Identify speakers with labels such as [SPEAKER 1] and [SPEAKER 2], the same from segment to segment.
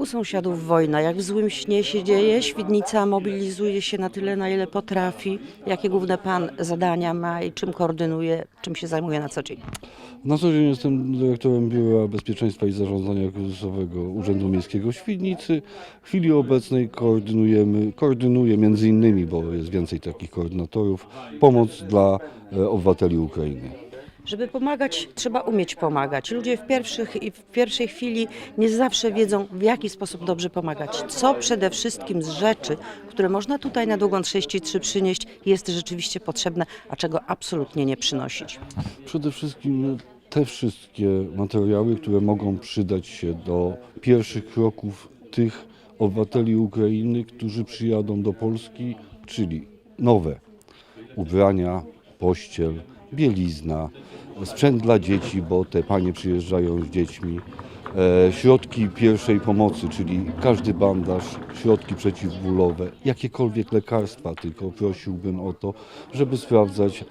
[SPEAKER 1] U sąsiadów wojna, jak w złym śnie się dzieje, Świdnica mobilizuje się na tyle, na ile potrafi. Jakie główne pan zadania ma i czym koordynuje, czym się zajmuje na co dzień?
[SPEAKER 2] Na co dzień jestem dyrektorem Biura Bezpieczeństwa i Zarządzania Kryzysowego Urzędu Miejskiego Świdnicy. W chwili obecnej koordynujemy, koordynuję między innymi, bo jest więcej takich koordynatorów, pomoc dla e, obywateli Ukrainy.
[SPEAKER 1] Żeby pomagać, trzeba umieć pomagać. Ludzie w, pierwszych, i w pierwszej chwili nie zawsze wiedzą, w jaki sposób dobrze pomagać. Co przede wszystkim z rzeczy, które można tutaj na długą 33 przynieść, jest rzeczywiście potrzebne, a czego absolutnie nie przynosić.
[SPEAKER 2] Przede wszystkim te wszystkie materiały, które mogą przydać się do pierwszych kroków tych obywateli Ukrainy, którzy przyjadą do Polski, czyli nowe ubrania, pościel, bielizna, sprzęt dla dzieci, bo te panie przyjeżdżają z dziećmi, e, środki pierwszej pomocy, czyli każdy bandaż, środki przeciwbólowe, jakiekolwiek lekarstwa, tylko prosiłbym o to, żeby sprawdzać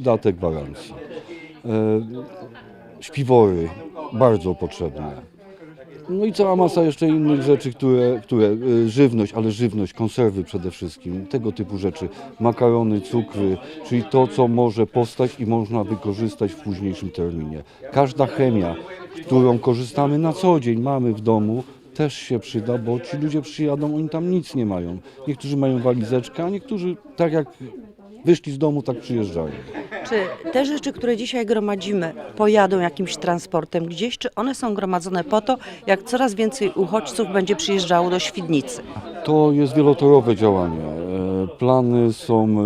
[SPEAKER 2] datę gwarancji. E, śpiwory, bardzo potrzebne. No i cała masa jeszcze innych rzeczy, które, które e, żywność, ale żywność, konserwy przede wszystkim, tego typu rzeczy, makarony, cukry, czyli to, co może powstać i można wykorzystać w późniejszym terminie. Każda chemia, którą korzystamy na co dzień, mamy w domu, też się przyda, bo ci ludzie przyjadą, oni tam nic nie mają. Niektórzy mają walizeczkę, a niektórzy tak jak wyszli z domu, tak przyjeżdżają.
[SPEAKER 1] Czy te rzeczy, które dzisiaj gromadzimy, pojadą jakimś transportem gdzieś, czy one są gromadzone po to, jak coraz więcej uchodźców będzie przyjeżdżało do Świdnicy?
[SPEAKER 2] To jest wielotorowe działanie. E, Plany są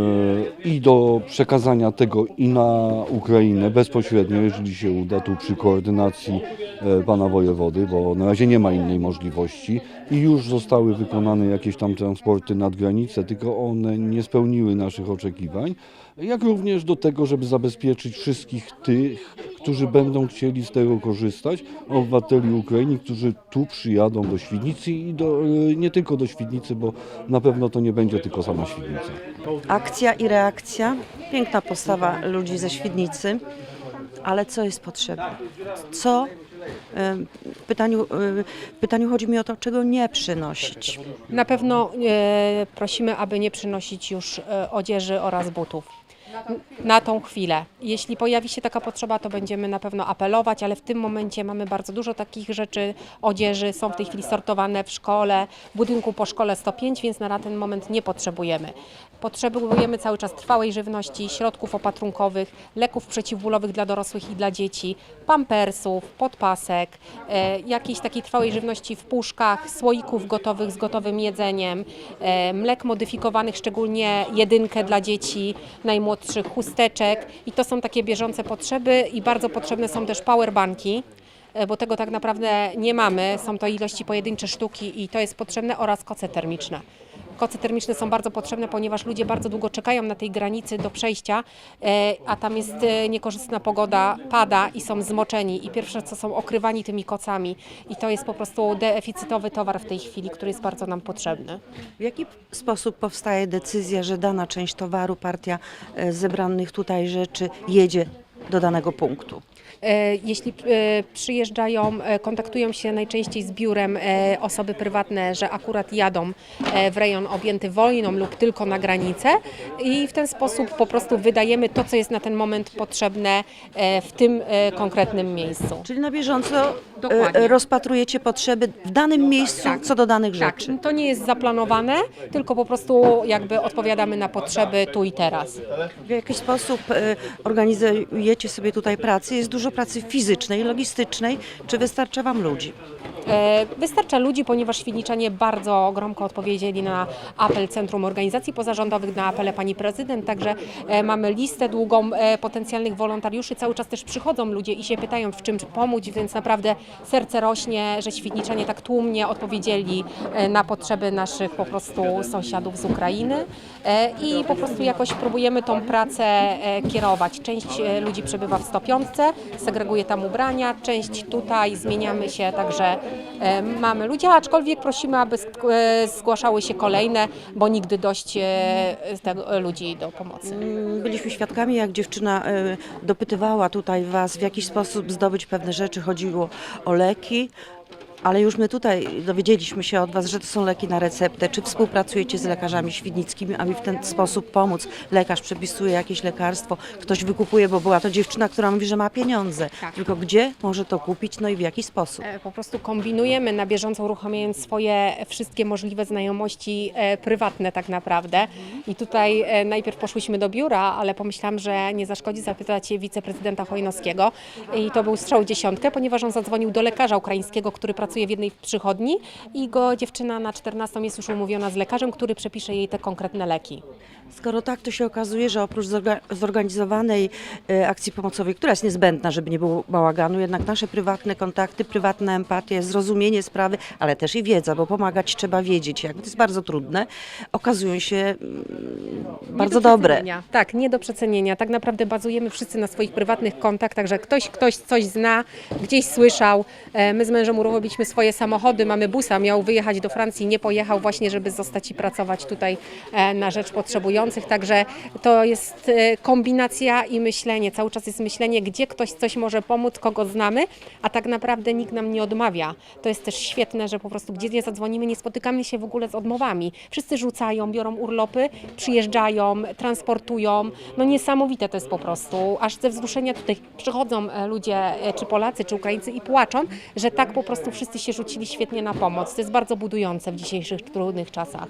[SPEAKER 2] e, i do przekazania tego i na Ukrainę bezpośrednio, jeżeli się uda, tu przy koordynacji e, pana wojewody, bo na razie nie ma innej możliwości i już zostały wykonane jakieś tam transporty nad granicę, tylko one nie spełniły naszych oczekiwań, jak również do tego, żeby zabezpieczyć wszystkich tych, którzy będą chcieli z tego korzystać, obywateli Ukrainy, którzy tu przyjadą do Świdnicy i do, e, nie tylko do Świdnicy, bo na pewno to nie będzie tylko sama Świdnica.
[SPEAKER 1] Akcja i reakcja, piękna postawa ludzi ze Świdnicy, ale co jest potrzebne? Co? W pytaniu, em, w pytaniu chodzi mi o to, czego nie przynosić.
[SPEAKER 3] Na pewno e, prosimy, aby nie przynosić już e, odzieży oraz butów. Na tą chwilę. Jeśli pojawi się taka potrzeba, to będziemy na pewno apelować, ale w tym momencie mamy bardzo dużo takich rzeczy, odzieży są w tej chwili sortowane w szkole, w budynku po szkole 105, więc na ten moment nie potrzebujemy. Potrzebujemy cały czas trwałej żywności, środków opatrunkowych, leków przeciwbólowych dla dorosłych i dla dzieci, pampersów, podpasek, e, jakiejś takiej trwałej żywności w puszkach, słoików gotowych z gotowym jedzeniem, e, mlek modyfikowanych, szczególnie jedynkę dla dzieci najmłodszych, chusteczek i to są takie bieżące potrzeby i bardzo potrzebne są też powerbanki e, bo tego tak naprawdę nie mamy. Są to ilości pojedyncze sztuki i to jest potrzebne oraz koce termiczne. Koce termiczne są bardzo potrzebne, ponieważ ludzie bardzo długo czekają na tej granicy do przejścia, e, a tam jest e, niekorzystna pogoda, pada i są zmoczeni i pierwsze co są okrywani tymi kocami i to jest po prostu deficytowy towar w tej chwili, który jest bardzo nam potrzebny.
[SPEAKER 1] W jaki sposób powstaje decyzja, że dana część towaru, partia e, zebranych tutaj rzeczy jedzie do danego punktu?
[SPEAKER 3] E, Jeśli e, przyjeżdżają, e, kontaktują się najczęściej z biurem osoby prywatne, że akurat jadą w rejon objęty wojną lub tylko na granicę i w ten sposób po prostu wydajemy to, co jest na ten moment potrzebne w tym konkretnym miejscu.
[SPEAKER 1] Czyli na bieżąco
[SPEAKER 3] Dokładnie.
[SPEAKER 1] rozpatrujecie potrzeby w danym miejscu
[SPEAKER 3] Tak.
[SPEAKER 1] co do danych
[SPEAKER 3] Tak,
[SPEAKER 1] rzeczy.
[SPEAKER 3] to nie jest zaplanowane, tylko po prostu jakby odpowiadamy na potrzeby tu i teraz.
[SPEAKER 1] W jaki sposób e, organizujecie sobie tutaj pracę? Jest dużo pracy fizycznej, logistycznej. Czy wystarcza Wam ludzi?
[SPEAKER 3] E, Wystarcza ludzi, ponieważ Świdniczanie bardzo gromko odpowiedzieli na apel Centrum Organizacji Pozarządowych, na apele Pani Prezydent, także e, mamy listę długą e, potencjalnych wolontariuszy. Cały czas też przychodzą ludzie i się pytają, w czym pomóc, więc naprawdę serce rośnie, że Świdniczanie tak tłumnie odpowiedzieli na potrzeby naszych po prostu sąsiadów z Ukrainy i po prostu jakoś próbujemy tą pracę kierować. Część ludzi przebywa w 105, segreguje tam ubrania, część tutaj, zmieniamy się, także mamy ludzi, aczkolwiek prosimy, aby e, zgłaszały się kolejne, bo nigdy dość e, ludzi do pomocy.
[SPEAKER 1] Mm, Byliśmy świadkami, jak dziewczyna e, dopytywała tutaj Was, w jaki sposób zdobyć pewne rzeczy. Chodziło o leki. Ale już my tutaj dowiedzieliśmy się od Was, że to są leki na receptę. Czy współpracujecie z lekarzami świdnickimi, aby w ten sposób pomóc? Lekarz przepisuje jakieś lekarstwo, ktoś wykupuje, bo była to dziewczyna, która mówi, że ma pieniądze.
[SPEAKER 3] Tak.
[SPEAKER 1] Tylko gdzie może to kupić, no i w jaki sposób?
[SPEAKER 3] E, Po prostu kombinujemy na bieżąco, uruchamiając swoje wszystkie możliwe znajomości e, prywatne tak naprawdę. I tutaj e, najpierw poszłyśmy do biura, ale pomyślałam, że nie zaszkodzi zapytać wiceprezydenta Chojnowskiego. I to był strzał dziesiątkę, ponieważ on zadzwonił do lekarza ukraińskiego, który pracuje w jednej przychodni i go dziewczyna na 14 jest już umówiona z lekarzem, który przepisze jej te konkretne leki.
[SPEAKER 1] Skoro tak, to się okazuje, że oprócz zorga- zorganizowanej e, akcji pomocowej, która jest niezbędna, żeby nie było bałaganu, jednak nasze prywatne kontakty, prywatna empatia, zrozumienie sprawy, ale też i wiedza, bo pomagać trzeba wiedzieć, jak to jest bardzo trudne, okazują się mm, bardzo
[SPEAKER 3] Nie do
[SPEAKER 1] dobre.
[SPEAKER 3] Tak, nie do przecenienia. Tak naprawdę bazujemy wszyscy na swoich prywatnych kontaktach, że ktoś, ktoś coś zna, gdzieś słyszał. E, My z mężem uruchomiliśmy swoje samochody, mamy busa, miał wyjechać do Francji, nie pojechał właśnie, żeby zostać i pracować tutaj e, na rzecz potrzebujących. Także to jest e, kombinacja i myślenie. Cały czas jest myślenie, gdzie ktoś coś może pomóc, kogo znamy, a tak naprawdę nikt nam nie odmawia. To jest też świetne, że po prostu gdzie nie zadzwonimy, nie spotykamy się w ogóle z odmowami. Wszyscy rzucają, biorą urlopy, przyjeżdżają, transportują. No niesamowite to jest po prostu. Aż ze wzruszenia tutaj przychodzą e, ludzie, e, czy Polacy, czy Ukraińcy i płaczą, że tak po prostu wszyscy się rzucili świetnie na pomoc. To jest bardzo budujące w dzisiejszych trudnych czasach.